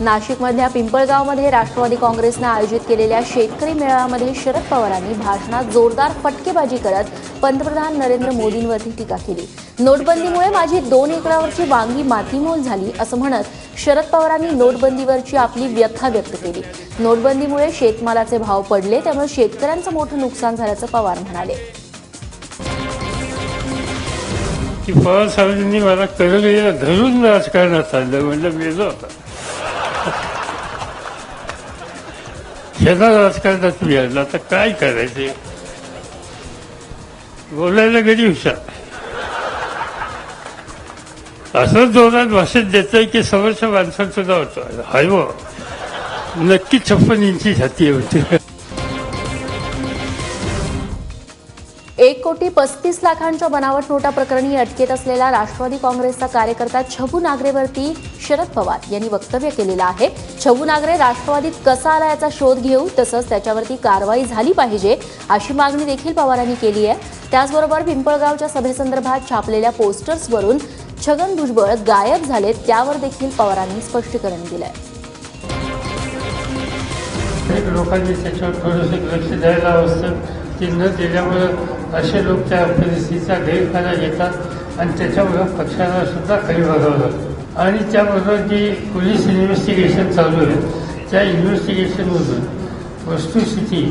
नाशिकमधल्या पिंपळगावमध्ये राष्ट्रवादी काँग्रेसनं आयोजित केलेल्या शेतकरी मेळाव्यामध्ये शरद पवारांनी भाषणात जोरदार फटकेबाजी करत पंतप्रधान नरेंद्र मोदींवरती टीका केली. नोटबंदीमुळे माझी दोन एकरावरची वांगी मातीमोल झाली असं म्हणत शरद पवारांनी नोटबंदीवरची आपली व्यथा व्यक्त केली. नोटबंदीमुळे शेतमालाचे भाव पडले त्यामुळे शेतकऱ्यांचं मोठं नुकसान झाल्याचं पवार म्हणाले. की पवार साहेबांनी मला कळलं धरून राजकारणात आणलं म्हणलं मेलो होता ह्याला राजकारणात मिळालं आता काय करायचे बोलायला गडी हुशार असं जोरात भाषण देतोय की समोरच्या माणसांसुद्धा सुद्धा वाटतं हाय नक्की छप्पन इंची छाती होती एक कोटी पस्तीस लाखांच्या बनावट नोटा प्रकरणी अटकेत असलेला राष्ट्रवादी काँग्रेसचा कार्यकर्ता छबू नागरेवरती शरद पवार यांनी वक्तव्य केलेलं आहे. छबू नागरे राष्ट्रवादीत कसा आला याचा शोध घेऊ तसंच त्याच्यावरती कारवाई झाली पाहिजे अशी मागणी देखील पवारांनी केली आहे. त्याचबरोबर पिंपळगावच्या सभेसंदर्भात छापलेल्या पोस्टर्सवरून छगन भुजबळ गायब झाले त्यावर देखील पवारांनी स्पष्टीकरण दिलं आहे अनेक लोकांनी त्याच्यावर थोडंसं लक्ष द्यायला हवं की न दिल्यामुळं असे लोक त्या परिस्थितीचा गैरफायदा घेतात आणि त्याच्यामुळं पक्षाला सुद्धा काही बघावं लागतं आणि त्याबरोबर जी पोलीस इन्व्हेस्टिगेशन चालू आहे त्या इन्व्हेस्टिगेशनमधून वस्तुस्थिती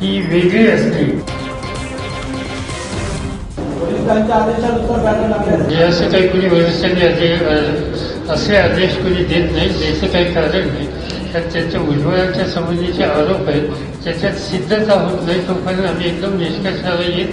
ही वेगळी असली असं काही कोणी वरिष्ठांनी आदेश असे आदेश कोणी देत नाही द्यायचं काही कारण नाही. तर त्याच्या उज्ज्वलाच्या संबंधीचे आरोप आहेत त्याच्यात सिद्धता होत नाही तोपर्यंत आम्ही एकदम निष्कर्षाला येत